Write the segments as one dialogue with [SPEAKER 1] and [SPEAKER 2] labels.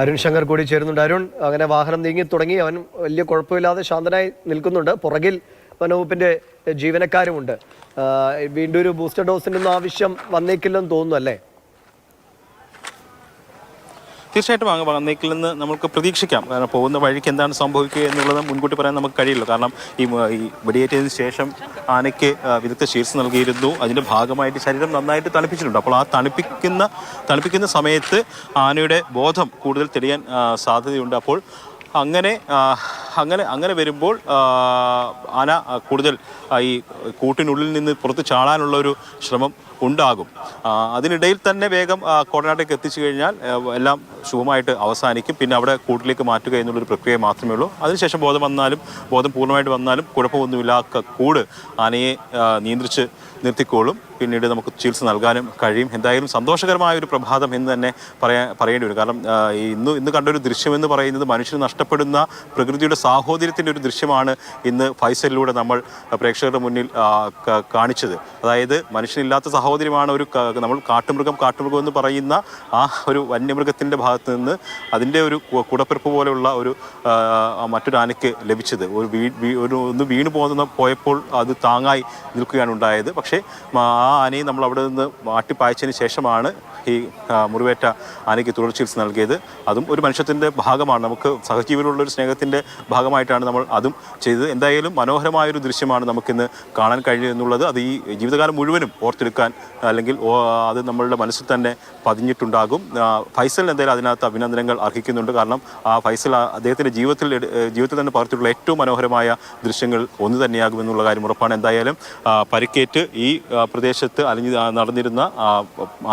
[SPEAKER 1] അരുൺ ശങ്കർ കൂടി ചേരുന്നുണ്ട്. അരുൺ അങ്ങനെ വാഹനം നീങ്ങി തുടങ്ങി. അവൻ വലിയ കുഴപ്പമില്ലാതെ ശാന്തനായി നിൽക്കുന്നുണ്ട്. പുറകിൽ വനവകുപ്പിന്റെ ജീവനക്കാരുമുണ്ട്. വീണ്ടും ഒരു ബൂസ്റ്റർ ഡോസിന്റെ ഒന്നും ആവശ്യം വന്നേക്കില്ലെന്ന് തോന്നുന്നു അല്ലേ?
[SPEAKER 2] തീർച്ചയായിട്ടും അങ്ങ് വന്നേക്കിൽ നിന്ന് നമുക്ക് പ്രതീക്ഷിക്കാം. കാരണം പോകുന്ന വഴിക്ക് എന്താണ് സംഭവിക്കുക എന്നുള്ളത് മുൻകൂട്ടി പറയാൻ നമുക്ക് കഴിയില്ല. കാരണം ഈ ഈ വെടിയേറ്റതിന് ശേഷം ആനയ്ക്ക് വിദഗ്ധ ചികിത്സ നൽകിയിരുന്നു. അതിന്റെ ഭാഗമായിട്ട് ശരീരം നന്നായിട്ട് തണുപ്പിച്ചിട്ടുണ്ട്. അപ്പോൾ ആ തണുപ്പിക്കുന്ന തണുപ്പിക്കുന്ന സമയത്ത് ആനയുടെ ബോധം കൂടുതൽ തെളിയാൻ സാധ്യതയുണ്ട്. അപ്പോൾ അങ്ങനെ അങ്ങനെ അങ്ങനെ വരുമ്പോൾ ആന കൂടുതൽ ഈ കൂട്ടിനുള്ളിൽ നിന്ന് പുറത്ത് ചാടാനുള്ള ഒരു ശ്രമം ഉണ്ടാകും. അതിനിടയിൽ തന്നെ വേഗം ആ, കോടനാട്ടേക്ക് എത്തിച്ചു കഴിഞ്ഞാൽ എല്ലാം ശുഭമായിട്ട് അവസാനിക്കും. പിന്നെ അവിടെ കൂട്ടിലേക്ക് മാറ്റുക എന്നുള്ളൊരു പ്രക്രിയ മാത്രമേ ഉള്ളൂ. അതിനുശേഷം ബോധം വന്നാലും ബോധം പൂർണമായിട്ട് വന്നാലും കുഴപ്പമൊന്നുമില്ല കൂട് ആനയെ നിയന്ത്രിച്ച് നിർത്തിക്കോളും. പിന്നീട് നമുക്ക് ചികിത്സ നൽകാനും കഴിയും. എന്തായാലും സന്തോഷകരമായ ഒരു പ്രഭാതം എന്ന് തന്നെ പറയാ പറയേണ്ടി വരും. കാരണം ഇന്ന് ഇന്ന് കണ്ടൊരു ദൃശ്യം എന്ന് പറയുന്നത് മനുഷ്യന് നഷ്ടപ്പെടുന്ന പ്രകൃതിയുടെ സാഹോദര്യത്തിന്റെ ഒരു ദൃശ്യമാണ് ഇന്ന് ഫൈസലിലൂടെ നമ്മൾ പ്രേക്ഷകരുടെ മുന്നിൽ കാണിച്ചത്. അതായത് മനുഷ്യനില്ലാത്ത സഹോദര്യമാണ് ഒരു നമ്മൾ കാട്ടുമൃഗം കാട്ടുമൃഗം എന്ന് പറയുന്ന ആ ഒരു വന്യമൃഗത്തിന്റെ ഭാഗത്ത് നിന്ന് അതിന്റെ ഒരു കുടപ്പിറപ്പ് പോലെയുള്ള ഒരു മറ്റൊരു ആനയ്ക്ക് ലഭിച്ചത്. ഒരു വീ ഒരു ഒന്ന് വീണ് പോകുന്ന പോയപ്പോൾ അത് താങ്ങായി നിൽക്കുകയാണ് ഉണ്ടായത്. പക്ഷേ ആ ആനയെ നമ്മൾ അവിടെ നിന്ന് മാറ്റിപ്പായച്ചതിന് ശേഷമാണ് ഈ മുറിവേറ്റ ആനയ്ക്ക് തുടർ ചികിത്സ നൽകിയത്. അതും ഒരു മനുഷ്യത്തിന്റെ ഭാഗമാണ്. നമുക്ക് സഹജീവനുള്ള ഒരു സ്നേഹത്തിന്റെ ഭാഗമായിട്ടാണ് നമ്മൾ അതും ചെയ്തത്. എന്തായാലും മനോഹരമായൊരു ദൃശ്യമാണ് നമുക്കിന്ന് കാണാൻ കഴിയുന്നുള്ളത് അത് ഈ ജീവിതകാലം മുഴുവനും ഓർത്തെടുക്കാൻ അല്ലെങ്കിൽ അത് നമ്മളുടെ മനസ്സിൽ തന്നെ പതിഞ്ഞിട്ടുണ്ടാകും. ഫൈസലിന് എന്തായാലും അതിനകത്ത് അഭിനന്ദനങ്ങൾ അർഹിക്കുന്നുണ്ട്. കാരണം ആ ഫൈസൽ അദ്ദേഹത്തിന്റെ ജീവിതത്തിൽ ജീവിതത്തിൽ തന്നെ പകർത്തിയിട്ടുള്ള ഏറ്റവും മനോഹരമായ ദൃശ്യങ്ങൾ ഒന്ന് തന്നെയാകുമെന്നുള്ള കാര്യം ഉറപ്പാണ്. എന്തായാലും പരിക്കേറ്റ് ഈ പ്രദേശത്ത് അലിഞ്ഞ് നടന്നിരുന്ന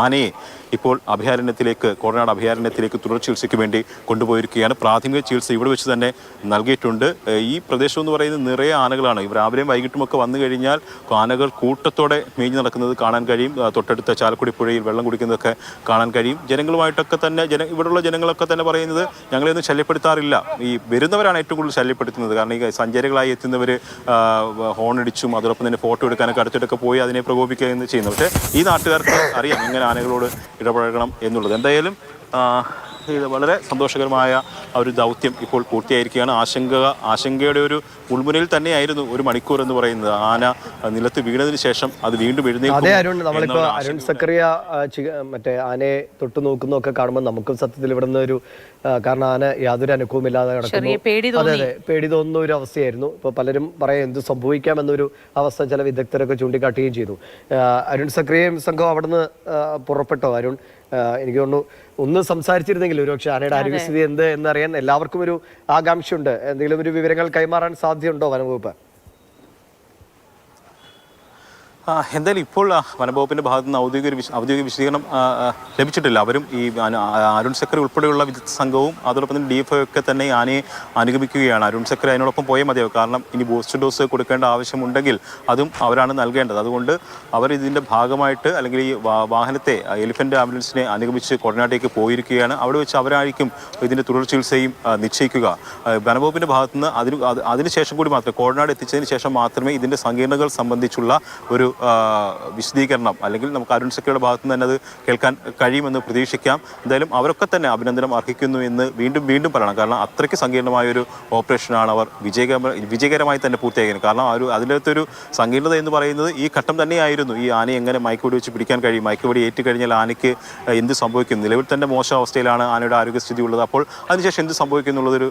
[SPEAKER 2] ആനയെ ഇപ്പോൾ അഭയാരണ്യത്തിലേക്ക് കോടനാട് അഭയാരണ്യത്തിലേക്ക് തുടർ ചികിത്സയ്ക്ക് വേണ്ടി കൊണ്ടുപോയിരിക്കുകയാണ്. പ്രാഥമിക ചികിത്സ ഇവിടെ വെച്ച് തന്നെ നൽകിയിട്ടുണ്ട്. ഈ പ്രദേശം എന്ന് പറയുന്നത് നിറയെ ആനകളാണ്. രാവിലെയും വൈകിട്ടുമൊക്കെ വന്നു കഴിഞ്ഞാൽ ആനകൾ കൂട്ടത്തോടെ മേഞ്ഞ് നടക്കുന്നത് കാണാൻ ആ, തൊട്ടടുത്ത ചാലക്കുടി പുഴയിൽ വെള്ളം കുടിക്കുന്നതൊക്കെ കാണാൻ കഴിയും. ജനങ്ങളുമായിട്ടൊക്കെ തന്നെ ജന ഇവിടെയുള്ള ജനങ്ങളൊക്കെ തന്നെ പറയുന്നത് ഞങ്ങളെയൊന്നും ശല്യപ്പെടുത്താറില്ല. ഈ വരുന്നവരാണ് ഏറ്റവും കൂടുതൽ ശല്യപ്പെടുത്തുന്നത്. കാരണം ഈ സഞ്ചാരികളായി എത്തുന്നവർ ഹോണടിച്ചും അതോടൊപ്പം തന്നെ ഫോട്ടോ എടുക്കാനൊക്കെ അടുത്തിട്ടൊക്കെ പോയി അതിനെ പ്രകോപിക്കുക ചെയ്യുന്നത് ചെയ്യുന്നു. പക്ഷേ ഈ നാട്ടുകാർക്ക് അറിയാം ഇങ്ങനെ ആനകളോട് ഇടപഴകണം എന്നുള്ളത്. എന്തായാലും ഇത് വളരെ സന്തോഷകരമായ ആ ഒരു ദൗത്യം ഇപ്പോൾ പൂർത്തിയായിരിക്കുകയാണ്. ആശങ്ക ആശങ്കയുടെ ഒരു ഉൾമുനയിൽ തന്നെയായിരുന്നു ഒരു മണിക്കൂർ എന്ന് പറയുന്നത്. ആന നിലത്ത് വീണതിന് ശേഷം അത് വീണ്ടും
[SPEAKER 1] അതെ അരുൺ അരുൺ സക്കറിയ മറ്റേ ആനയെ തൊട്ടു നോക്കുന്നൊക്കെ കാണുമ്പോൾ നമുക്കും സത്യത്തിൽ ഇവിടുന്ന് ഒരു കാരണം ആന യാതൊരു അനുഭവം
[SPEAKER 3] ഇല്ലാതെ പേടി
[SPEAKER 1] അതെ അതെ. പേടി തോന്നുന്ന ഒരു അവസ്ഥയായിരുന്നു. ഇപ്പൊ പലരും പറയാം എന്ത് സംഭവിക്കാമെന്നൊരു അവസ്ഥ ചില വിദഗ്ധരൊക്കെ ചൂണ്ടിക്കാട്ടുകയും ചെയ്തു. അരുൺ സക്രിയയും സംഘം അവിടുന്ന് പുറപ്പെട്ടോ? അരുൺ എനിക്ക് തോന്നുന്നു ഒന്ന് സംസാരിച്ചിരുന്നെങ്കിൽ ഒരുപക്ഷെ ആനയുടെ ആരോഗ്യസ്ഥിതി എന്ത് എന്നറിയാൻ എല്ലാവർക്കും ഒരു ആകാംക്ഷയുണ്ട്. എന്തെങ്കിലും ഒരു വിവരങ്ങൾ കൈമാറാൻ സാധ്യതയുണ്ടോ വനംവകുപ്പ്
[SPEAKER 2] ആ, എന്തായാലും ഇപ്പോൾ വനംവകുപ്പിന്റെ ഭാഗത്ത് നിന്ന് ഔദ്യോഗിക വിശ- ഔദ്യോഗിക വിശദീകരണം ലഭിച്ചിട്ടില്ല. അവരും ഈ അരുൺ സക്കറി ഉൾപ്പെടെയുള്ള വിദഗ്ധ സംഘവും അതോടൊപ്പം തന്നെ ഡി എഫ് ഒക്കെ തന്നെ ആനയെ അനുഗമിക്കുകയാണ്. അരുൺ സക്കറി അതിനോടൊപ്പം പോയേ മതിയാവും. കാരണം ഇനി ബൂസ്റ്റർ ഡോസ് കൊടുക്കേണ്ട ആവശ്യമുണ്ടെങ്കിൽ അതും അവരാണ് നൽകേണ്ടത്. അതുകൊണ്ട് അവർ ഇതിന്റെ ഭാഗമായിട്ട് അല്ലെങ്കിൽ ഈ വാഹനത്തെ എലിഫന്റ് ആംബുലൻസിനെ അനുഗമിച്ച് കൊടനാട്ടേക്ക് പോയിരിക്കുകയാണ്. അവിടെ വെച്ച് അവരായിരിക്കും ഇതിന്റെ തുടർ ചികിത്സയും നിശ്ചയിക്കുക. വനംവകുപ്പിന്റെ ഭാഗത്തുനിന്ന് അതിന് അത് അതിനുശേഷം കൂടി മാത്രമേ കോടനാട് എത്തിച്ചതിന് ശേഷം മാത്രമേ ഇതിന്റെ സങ്കീർണതകൾ സംബന്ധിച്ചുള്ള ഒരു വിശദീകരണം അല്ലെങ്കിൽ നമുക്ക് അരുൺ സഖിയുടെ ഭാഗത്തു നിന്ന് തന്നെ അത് കേൾക്കാൻ കഴിയുമെന്ന് പ്രതീക്ഷിക്കാം. എന്തായാലും അവരൊക്കെ തന്നെ അഭിനന്ദനം അർഹിക്കുന്നു എന്ന് വീണ്ടും വീണ്ടും പറയണം. കാരണം അത്രയ്ക്ക് സങ്കീർണമായ ഒരു ഓപ്പറേഷനാണ് അവർ വിജയകര വിജയകരമായി തന്നെ പൂർത്തിയാക്കിയത്. കാരണം ആ ഒരു അതിലകത്തൊരു സങ്കീർണത എന്ന് പറയുന്നത് ഈ ഘട്ടം തന്നെയായിരുന്നു. ഈ ആനയെ എങ്ങനെ മയക്കുപൊടി വെച്ച് പിടിക്കാൻ കഴിയും? മയക്കുപൊടി ഏറ്റുകഴിഞ്ഞാൽ ആനയ്ക്ക് എന്ത് സംഭവിക്കും? നിലവിൽ തന്നെ മോശം അവസ്ഥയിലാണ് ആനയുടെ ആരോഗ്യസ്ഥിതി ഉള്ളത് അപ്പോൾ അതിനുശേഷം എന്ത് സംഭവിക്കും എന്നുള്ളതൊരു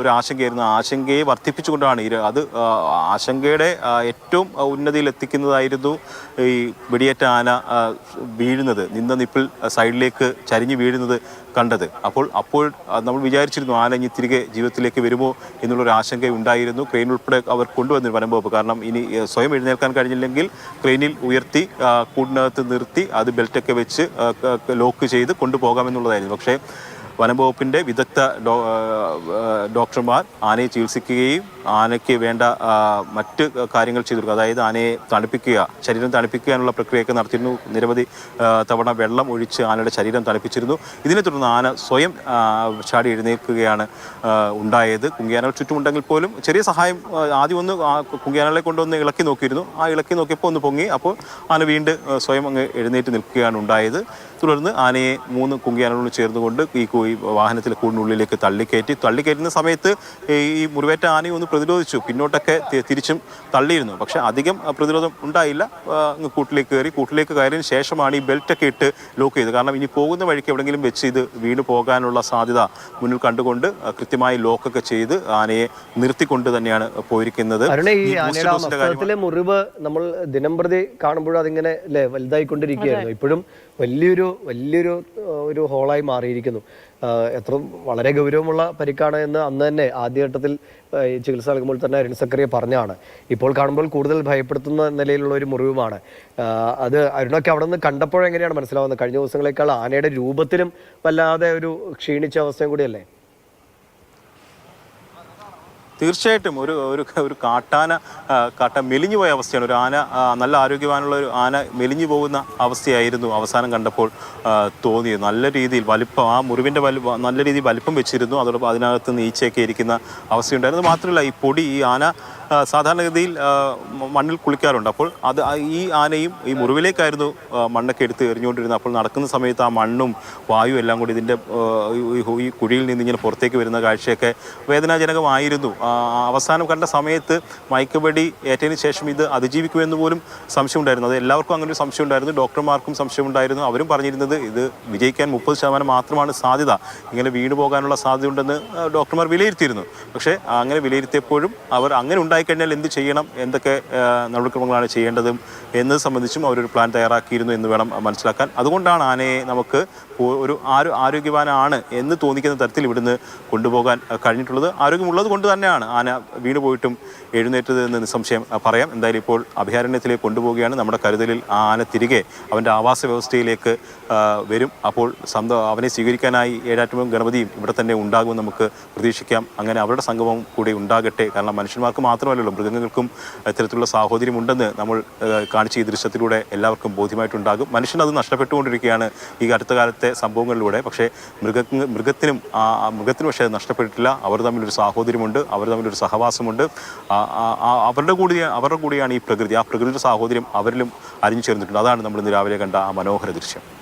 [SPEAKER 2] ഒരു ആശങ്കയായിരുന്നു. ആശങ്കയെ വർദ്ധിപ്പിച്ചുകൊണ്ടാണ് ഇത് അത് ആശങ്കയുടെ ഏറ്റവും ഉന്നതിയിൽ എത്തിക്കുന്നതായിരുന്നു ഈ വെടിയേറ്റ ആന വീഴുന്നത് നിന്ന നിപ്പിൽ സൈഡിലേക്ക് ചരിഞ്ഞ് വീഴുന്നത് കണ്ടത്. അപ്പോൾ അപ്പോൾ നമ്മൾ വിചാരിച്ചിരുന്നു ആന ഇനി തിരികെ ജീവിതത്തിലേക്ക് വരുമോ എന്നുള്ളൊരു ആശങ്ക ഉണ്ടായിരുന്നു. ക്രെയിൻ ഉൾപ്പെടെ അവർ കൊണ്ടുവന്നിരുന്നു വനംവകുപ്പ് കാരണം ഇനി സ്വയം എഴുന്നേൽക്കാൻ കഴിഞ്ഞില്ലെങ്കിൽ ക്രെയിനിൽ ഉയർത്തി കൂടിനകത്ത് നിർത്തി അത് ബെൽറ്റൊക്കെ വെച്ച് ലോക്ക് ചെയ്ത് കൊണ്ടുപോകാമെന്നുള്ളതായിരുന്നു. പക്ഷേ വനം വകുപ്പിന്റെ വിദഗ്ധ ഡോക്ടർമാർ ആനയെ ചികിത്സിക്കുകയും ആനയ്ക്ക് വേണ്ട മറ്റ് കാര്യങ്ങൾ ചെയ്തു കൊടുക്കുക അതായത് ആനയെ തണുപ്പിക്കുക ശരീരം തണുപ്പിക്കാനുള്ള പ്രക്രിയയൊക്കെ നടത്തിയിരുന്നു. നിരവധി തവണ വെള്ളം ഒഴിച്ച് ആനയുടെ ശരീരം തണുപ്പിച്ചിരുന്നു. ഇതിനെ തുടർന്ന് ആന സ്വയം ചാടി എഴുന്നേൽക്കുകയാണ് ഉണ്ടായത്. കുങ്കിയാനകൾ ചുറ്റുമുണ്ടെങ്കിൽ പോലും ചെറിയ സഹായം ആദ്യം ഒന്ന് കുങ്കിയാനകളെ കൊണ്ടൊന്ന് ഇളക്കി നോക്കിയിരുന്നു. ആ ഇളക്കി നോക്കിയപ്പോൾ ഒന്ന് പൊങ്ങി. അപ്പോൾ ആന വീണ്ടും സ്വയം അങ്ങ് എഴുന്നേറ്റ് നിൽക്കുകയാണ് ഉണ്ടായത്. തുടർന്ന് ആനയെ മൂന്ന് കുങ്കിയാനകളോട് ചേർന്നുകൊണ്ട് ഈ ഈ വാഹനത്തിൽ കൂടിനുള്ളിലേക്ക് തള്ളിക്കയറ്റി. തള്ളിക്കയറ്റുന്ന സമയത്ത് ഈ മുറിവേറ്റ ആനയെ ഒന്ന് പ്രതിരോധിച്ചു. പിന്നോട്ടൊക്കെ തിരിച്ചും തള്ളിയിരുന്നു. പക്ഷെ അധികം പ്രതിരോധം ഉണ്ടായില്ല. കൂട്ടിലേക്ക് കയറി. കൂട്ടിലേക്ക് കയറിയതിന് ശേഷമാണ് ഈ ബെൽറ്റൊക്കെ ഇട്ട് ലോക്ക് ചെയ്ത് കാരണം ഇനി പോകുന്ന വഴിക്ക് എവിടെയെങ്കിലും വെച്ച് ഇത് വീണ് പോകാനുള്ള സാധ്യത മുന്നിൽ കണ്ടുകൊണ്ട് കൃത്യമായി ലോക്കൊക്കെ ചെയ്ത് ആനയെ നിർത്തിക്കൊണ്ട് തന്നെയാണ് പോയിരിക്കുന്നത്.
[SPEAKER 1] മുറിവ് നമ്മൾ ദിനംപ്രതി കാണുമ്പോഴും അതിങ്ങനെ അല്ലേ വലുതായിക്കൊണ്ടിരിക്കുകയായിരുന്നു. ഇപ്പോഴും വലിയൊരു വലിയൊരു ഒരു ഹോളായി മാറിയിരിക്കുന്നു. എത്ര വളരെ ഗൗരവമുള്ള പരിക്കാണ് എന്ന് അന്ന് തന്നെ ആദ്യഘട്ടത്തിൽ ചികിത്സ നൽകുമ്പോൾ തന്നെ അരുൺ സക്കറിയ പറഞ്ഞാണ്. ഇപ്പോൾ കാണുമ്പോൾ കൂടുതൽ ഭയപ്പെടുത്തുന്ന നിലയിലുള്ള ഒരു മുറിവുമാണ്. അത് അരുണൊക്കെ അവിടെ നിന്ന് കണ്ടപ്പോഴെങ്ങനെയാണ് മനസ്സിലാവുന്നത്? കഴിഞ്ഞ ദിവസങ്ങളേക്കാൾ ആനയുടെ രൂപത്തിലും വല്ലാതെ ഒരു ക്ഷീണിച്ച അവസ്ഥയും കൂടിയല്ലേ?
[SPEAKER 2] തീർച്ചയായിട്ടും ഒരു ഒരു ഒരു കാട്ടാന കാട്ട മെലിഞ്ഞു പോയ അവസ്ഥയാണ്. ഒരു ആന നല്ല ആരോഗ്യവാനുള്ള ഒരു ആന മെലിഞ്ഞു പോകുന്ന അവസ്ഥയായിരുന്നു അവസാനം കണ്ടപ്പോൾ തോന്നിയത്. നല്ല രീതിയിൽ വലിപ്പം ആ മുറിവിന്റെ വലി നല്ല രീതിയിൽ വലിപ്പം വെച്ചിരുന്നു. അതോടൊപ്പം അതിനകത്ത് നീച്ചയൊക്കെ ഇരിക്കുന്ന അവസ്ഥയുണ്ടായിരുന്നു. മാത്രമല്ല ഈ പൊടി ഈ ആന സാധാരണഗതിയിൽ മണ്ണിൽ കുളിക്കാറുണ്ട്. അപ്പോൾ അത് ഈ ആനയും ഈ മുറിവിലേക്കായിരുന്നു മണ്ണൊക്കെ എടുത്ത് എറിഞ്ഞുകൊണ്ടിരുന്നത്. അപ്പോൾ നടക്കുന്ന സമയത്ത് ആ മണ്ണും വായു എല്ലാം കൂടി ഇതിന്റെ ഈ- കുഴിയിൽ നിന്ന് ഇങ്ങനെ പുറത്തേക്ക് വരുന്ന കാഴ്ചയൊക്കെ വേദനാജനകമായിരുന്നു. അവസാനം കണ്ട സമയത്ത് മയക്കുപടി ഏറ്റതിന് ശേഷം ഇത് അതിജീവിക്കുമെന്ന് പോലും സംശയമുണ്ടായിരുന്നു. അത് എല്ലാവർക്കും അങ്ങനെ ഒരു സംശയം ഉണ്ടായിരുന്നു ഡോക്ടർമാർക്കും സംശയമുണ്ടായിരുന്നു. അവരും പറഞ്ഞിരുന്നത് ഇത് വിജയിക്കാൻ മുപ്പത് ശതമാനം മാത്രമാണ് സാധ്യത. ഇങ്ങനെ വീണു പോകാനുള്ള സാധ്യതയുണ്ടെന്ന് ഡോക്ടർമാർ വിലയിരുത്തിയിരുന്നു. പക്ഷേ അങ്ങനെ വിലയിരുത്തിയപ്പോഴും അവർ അങ്ങനെ ഉണ്ടായിക്കഴിഞ്ഞാൽ എന്ത് ചെയ്യണം? എന്തൊക്കെ നടപടിക്രമങ്ങളാണ് ചെയ്യേണ്ടതും? എന്നത് സംബന്ധിച്ചും അവരൊരു പ്ലാൻ തയ്യാറാക്കിയിരുന്നു എന്ന് വേണം മനസ്സിലാക്കാൻ. അതുകൊണ്ടാണ് ആനയെ നമുക്ക് ഒരു ആരോ ആരോഗ്യവാനാണ് എന്ന് തോന്നിക്കുന്ന തരത്തിൽ ഇവിടുന്ന് കൊണ്ടുപോകാൻ കഴിഞ്ഞിട്ടുള്ളത്. ആരോഗ്യമുള്ളത് കൊണ്ട് തന്നെയാണ് ആന വീണുപോയിട്ടും എഴുന്നേറ്റത് എന്ന് നിസ്സംശയം പറയാം. എന്തായാലും ഇപ്പോൾ അഭയാരണ്യത്തിലേക്ക് കൊണ്ടുപോവുകയാണ്. നമ്മുടെ കരുതലിൽ ആ ആന തിരികെ അവന്റെ ആവാസ വ്യവസ്ഥയിലേക്ക് വരും. അപ്പോൾ സ്വന്തം അവനെ സ്വീകരിക്കാനായി ഏഴാറ്റവും ഗണപതിയും ഇവിടെ തന്നെ ഉണ്ടാകുമെന്ന് നമുക്ക് പ്രതീക്ഷിക്കാം. അങ്ങനെ അവരുടെ സംഗമം കൂടി ഉണ്ടാകട്ടെ. കാരണം മനുഷ്യന്മാർക്ക് മാത്രമല്ലല്ലോ മൃഗങ്ങൾക്കും ഇത്തരത്തിലുള്ള സാഹോദര്യമുണ്ടെന്ന് നമ്മൾ കാണിച്ച ഈ ദൃശ്യത്തിലൂടെ എല്ലാവർക്കും ബോധ്യമായിട്ടുണ്ടാകും. മനുഷ്യൻ അത് നഷ്ടപ്പെട്ടുകൊണ്ടിരിക്കുകയാണ് ഈ അടുത്ത കാലത്തെ സംഭവങ്ങളിലൂടെ. പക്ഷേ മൃഗ മൃഗത്തിനും മൃഗത്തിനും പക്ഷേ അത് നഷ്ടപ്പെട്ടിട്ടില്ല. അവർ തമ്മിലൊരു സാഹോദര്യമുണ്ട് അവർ തമ്മിലൊരു സഹവാസമുണ്ട്. അവരുടെ കൂടി അവരുടെ കൂടിയാണ് ഈ പ്രകൃതി. ആ പ്രകൃതിയുടെ സാഹോദര്യം അവരിലും അരിഞ്ഞു ചേർന്നിട്ടുണ്ട്. അതാണ് നമ്മൾ ഇന്ന് രാവിലെ കണ്ട ആ മനോഹര ദൃശ്യം.